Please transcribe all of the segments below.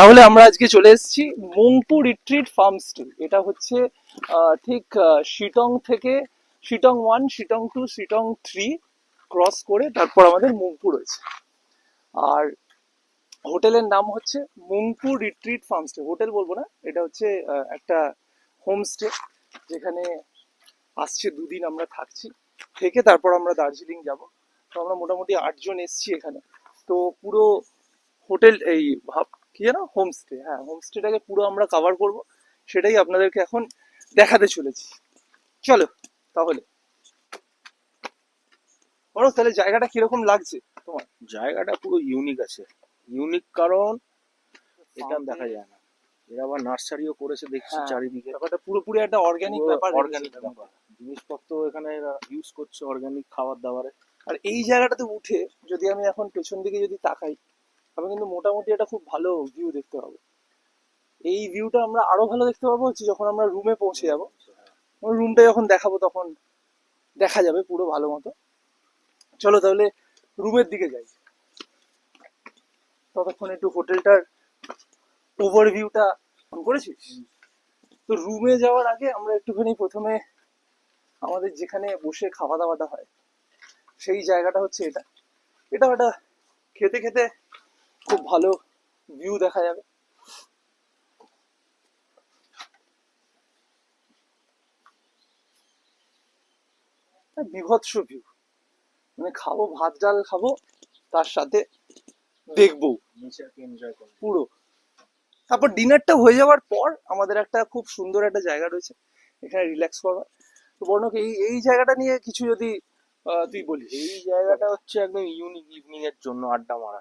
তাহলে আমরা আজকে চলে এসেছি মংপু রিট্রিট ফার্ম স্টে এটা হচ্ছে ঠিক শিটং থেকে, Sittong one, Sittong two, Sittong three cross করে তারপর আমাদের মংপু রয়েছে। আর হোটেলের নাম হচ্ছে Mungpoo retreat farm stay hotel বলব না, এটা হচ্ছে একটা হোমস্টে যেখানে আসছে দুদিন আমরা থাকছি। থেকে তারপর আমরা দার্জিলিং যাব। তো আমরা মোটামুটি আটজন এসছি এখানে। তো পুরো হোটেল, এই কি জানো হোমস্টে হ্যাঁ হোমস্টেটাকে পুরো আমরা কভার করব সেটাই আপনাদেরকে এখন দেখাতে চলেছি। চলো তাহলে। বলো তাহলে জায়গাটা কীরকম লাগছে তোমার? জায়গাটা পুরো ইউনিক আছে। ইউনিক কারণ এটা দেখা যায় না। এরা আবার নার্সারিও করেছে দেখছি হ্যাঁ, চারিদিকে। ব্যাপারটা পুরোপুরি একটা অর্গানিক ব্যাপার অর্গানিক ব্যাপার। জিনিসপত্র এখানে এরা ইউজ করছে অর্গানিক খাবার দাবারে। আর এই জায়গাটাতে উঠে যদি আমি এখন পেছন দিকে যদি তাকাই আমি কিন্তু মোটামুটি একটা খুব ভালো ভিউ দেখতে পাবো। এই ভিউটা আমরা আরও ভালো দেখতে পাবো হচ্ছে যখন আমরা রুমে পৌঁছে যাব। রুমটা যখন দেখাবো তখন দেখা যাবে পুরো ভালো মতো। চলো তাহলে রুমের দিকে যাই। ততক্ষণ একটু হোটেলটার ওভারভিউটা অন করেছিস তো রুমে যাওয়ার আগে আমরা একটুখানি প্রথমে আমাদের যেখানে বসে খাওয়া দাওয়াটা হয়, সেই জায়গাটা হচ্ছে এটা। এটা একটা খেতে খেতে খুব ভালো ভিউ দেখা যাবে। বিভৎস ভিউ মানে খাব, ভাত, ডাল খাব, তার সাথে দেখব। পুরো। তারপর ডিনারটা হয়ে যাওয়ার পর আমাদের একটা খুব সুন্দর একটা জায়গা রয়েছে। এখানে রিল্যাক্স করবার তো বর্ণক, এই এই জায়গাটা নিয়ে কিছু যদি তুই বলিস। এই জায়গাটা হচ্ছে একদম ইউনিক ইভিনিং এর জন্য আড্ডা মারা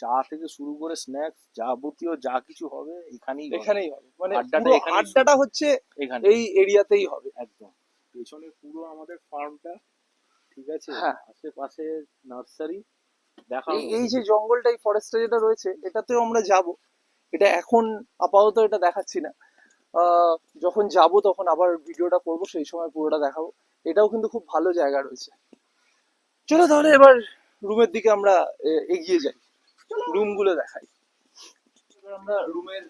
চা থেকে শুরু করে স্ন্যাক্স যাবতীয় যা কিছু হবে এখানেই হবে। এখানেই হবে। মানে আড্ডাটা আড্ডাটা হচ্ছে এখানে এই এরিয়াতেই হবে। একদম। পেছনে পুরো আমাদের ফার্মটা ঠিক আছে? হ্যাঁ। আশেপাশে নার্সারি দেখা এই যে জঙ্গলটা এই ফরেস্টটা যেটা রয়েছে এটাতেও আমরা যাব। এটা এখন আপাতত এটা দেখাচ্ছি না। আহ, যখন যাব তখন আবার ভিডিওটা করব সেই সময় পুরোটা দেখাবো। এটাও কিন্তু খুব ভালো জায়গা রয়েছে। চলো তাহলে এবার রুমের দিকে আমরা এগিয়ে যাই। রুমগুলো দেখাই। এবার আমরা রুমের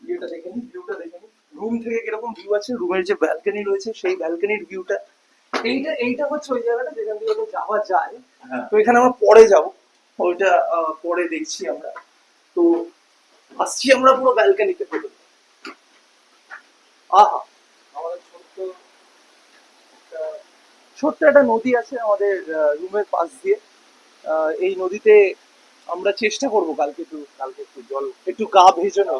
ইয়েটা দেখে নিই ভিউটা দেখে নিই। রুম থেকে কীরকম ভিউ আছে? রুমের যে ব্যালকনি রয়েছে সেই ব্যালকনির ভিউটা এইটা এইটা হচ্ছে ওই জায়গাটা যেখান যাওয়া যায়। হ্যাঁ। তো এখানে আমরা পরে যাব। ওইটা পরে দেখছি আমরা। তো আসছি আমরা পুরো ব্যালকনিতে আহা আমাদের ছোট্ট একটা- ছোট্ট একটা নদী আছে আমাদের রুমের পাশ দিয়ে। এই নদীতে আমরা চেষ্টা করব কালকে একটু কালকে একটু জল, একটু গা ভেজানো,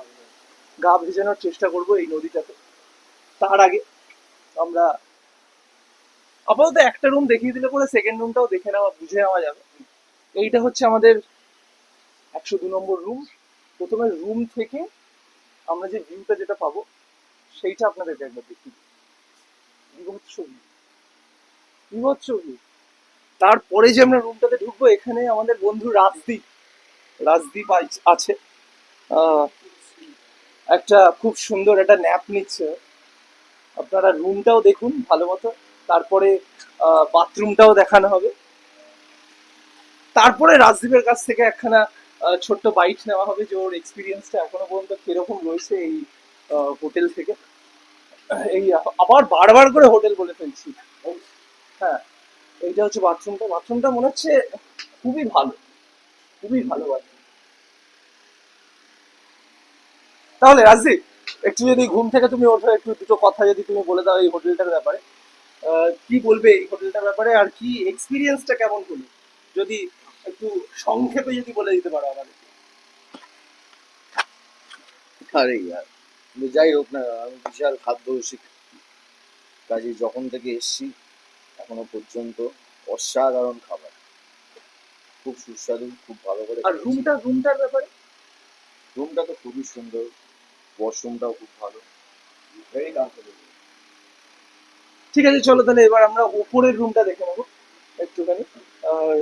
গা ভেজানোর চেষ্টা করব এই নদীটাতে তার আগে আমরা আপাতত একটা রুম দেখিয়ে দিলে পরে সেকেন্ড রুমটাও দেখে নেওয়া, বুঝে নেওয়া যাবে এইটা হচ্ছে আমাদের একশো দু নম্বর রুম প্রথমে রুম থেকে আমরা যে ভিউটা যেটা পাবো, সেইটা আপনাদেরকে একবার দেখি বিভৎস view। বিভৎস view। তারপরে যে আমরা রুমটাতে ঢুকবো, এখানে আমাদের বন্ধু রাজদীপ রাজদীপ আছে। একটা খুব সুন্দর একটা ন্যাপ নিচ্ছে। আপনারা রুমটাও দেখুন ভালো মতো। তারপরে বাথরুমটাও দেখানো হবে। তারপরে রাজদীপের কাছ থেকে একখানা ছোট্ট বাইট নেওয়া হবে যে ওর এক্সপিরিয়েন্সটা এখনও পর্যন্ত কীরকম রয়েছে এই হোটেল থেকে। এই, আবার বারবার করে হোটেল বলে ফেলছি। হ্যাঁ। এইটা হচ্ছে বাথরুমটা বাথরুমটা মনে হচ্ছে খুবই ভালো। খুবই ভালো বাথরুম তাহলে রাজদীপ, একটু যদি ঘুম থেকে তুমি ওঠো, একটু দুটো কথা যদি তুমি বলে দাও এই হোটেলটার ব্যাপারে। কি বলবে এই হোটেলটার ব্যাপারে? আর কি এক্সপিরিয়েন্সটা কেমন হলো? যদি একটু সংক্ষেপে যদি বলে দিতে পারো আমাদের। আরে যাই হোক না আমি বিশাল খাদ্য রসিক। কাজে যখন থেকে এসছি এখনও পর্যন্ত অসাধারণ খাবার। খুব সুস্বাদু খুব ভালো করে আর রুমটা রুমটার ব্যাপারে? রুমটা তো খুবই সুন্দর ওয়াশরুমটাও খুব ভালো। ভেরি কমফোর্টেবল ঠিক আছে চলো তাহলে এবার আমরা উপরের রুমটা দেখে নেব একটুখানি।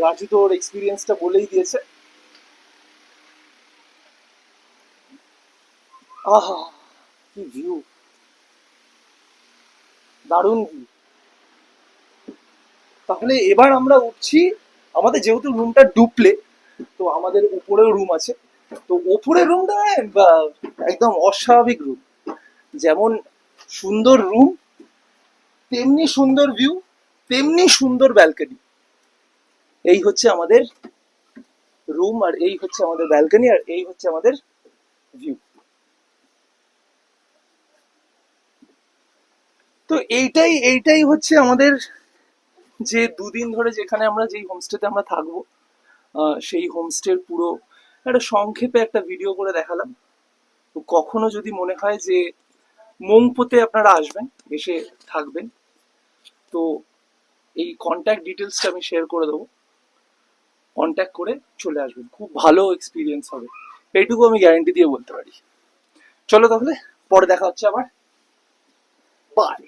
রাজু তো ওর এক্সপিরিয়েন্সটা বলেই দিয়েছে। আহা কি ভিউ দারুণ ভিউ তাহলে এবার আমরা উঠছি, আমাদের যেহেতু রুমটা ডুপ্লে তো আমাদের উপরেও রুম আছে। তো ওপরের রুমটা একদম অস্বাভাবিক রুম যেমন সুন্দর রুম তেমনি সুন্দর ভিউ তেমনি সুন্দর ব্যালকনি এই হচ্ছে আমাদের রুম আর এই হচ্ছে আমাদের ব্যালকনি আর এই হচ্ছে আমাদের ভিউ তো এইটাই এইটাই হচ্ছে আমাদের যে দুদিন ধরে যেখানে আমরা যেই হোমস্টেতে আমরা থাকব সেই হোমস্টের পুরো একটা সংক্ষেপে একটা ভিডিও করে দেখালাম। তো কখনো যদি মনে হয় যে মংপোতে আপনারা আসবেন, এসে থাকবেন, তো এই কন্ট্যাক্ট ডিটেলসটা আমি শেয়ার করে দেবো। কন্ট্যাক্ট করে চলে আসবেন। খুব ভালো এক্সপিরিয়েন্স হবে। এইটুকু আমি গ্যারান্টি দিয়ে বলতে পারি। চলো তাহলে, পরে দেখা হচ্ছে আবার। বাই